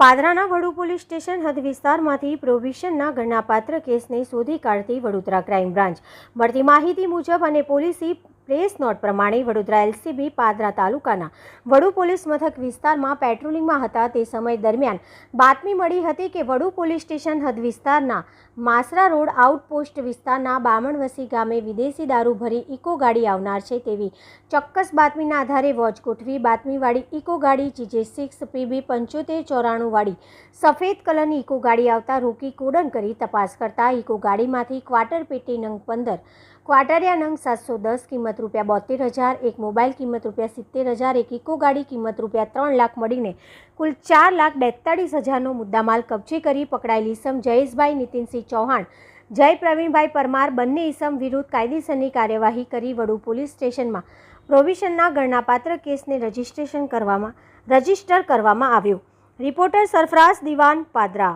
પાદરાના વડુ police station હદ વિસ્તારમાંથી પ્રોવિશનના ગણનાપાત્ર કેસને શોધી કાઢતી વડોદરા ક્રાઇમ બ્રાન્ચ. મળતી માહિતી મુજબ અને પોલીસી પ્રેસ નોટ પ્રમાણે વડોદરા એલસીબી પાદરા તાલુકાના વડુ પોલીસ મથક વિસ્તારમાં પેટ્રોલિંગમાં હતા. તે સમય દરમિયાન બાતમી મળી હતી કે વડુ પોલીસ સ્ટેશન હદ વિસ્તારના માસરા રોડ આઉટપોસ્ટ વિસ્તારના બામણવસી ગામે વિદેશી દારૂ ભરી ઇકો ગાડી આવનાર છે તેવી ચોક્કસ બાતમીના આધારે વોચ ગોઠવી બાતમીવાળી ઇકો ગાડી જીજે સિક્સ પીબી પંચોતેર ચોરાણુંવાળી સફેદ કલરની ઇકો ગાડી આવતા રોકી કોડન કરી તપાસ કરતા ઇકો ગાડીમાંથી ક્વાર્ટર પેટી નંગ પંદર ક્વાટરિયા નંગ સાતસો દસ કિંમત રૂપિયા બોતેર હજાર, એક મોબાઈલ કિંમત રૂપિયા સિત્તેર હજાર, એક ઇકો ગાડી કિંમત રૂપિયા ત્રણ લાખ મળીને કુલ ચાર લાખ બેતાળીસ હજારનો મુદ્દામાલ કબજે કરી પકડાયેલી ઈસમ જયેશભાઈ નીતિનસિંહ ચૌહાણ. જય પ્રવીણભાઈ પરમાર બંને ઈસમ વિરુદ્ધ કાયદેસરની કાર્યવાહી કરી વડુ પોલીસ સ્ટેશનમાં. પ્રોવિશનના ગણનાપાત્ર કેસને રજીસ્ટ્રેશન કરવામાં, રજિસ્ટર કરવામાં આવ્યું. રિપોર્ટર સરફરાઝ દિવાન પાદરા.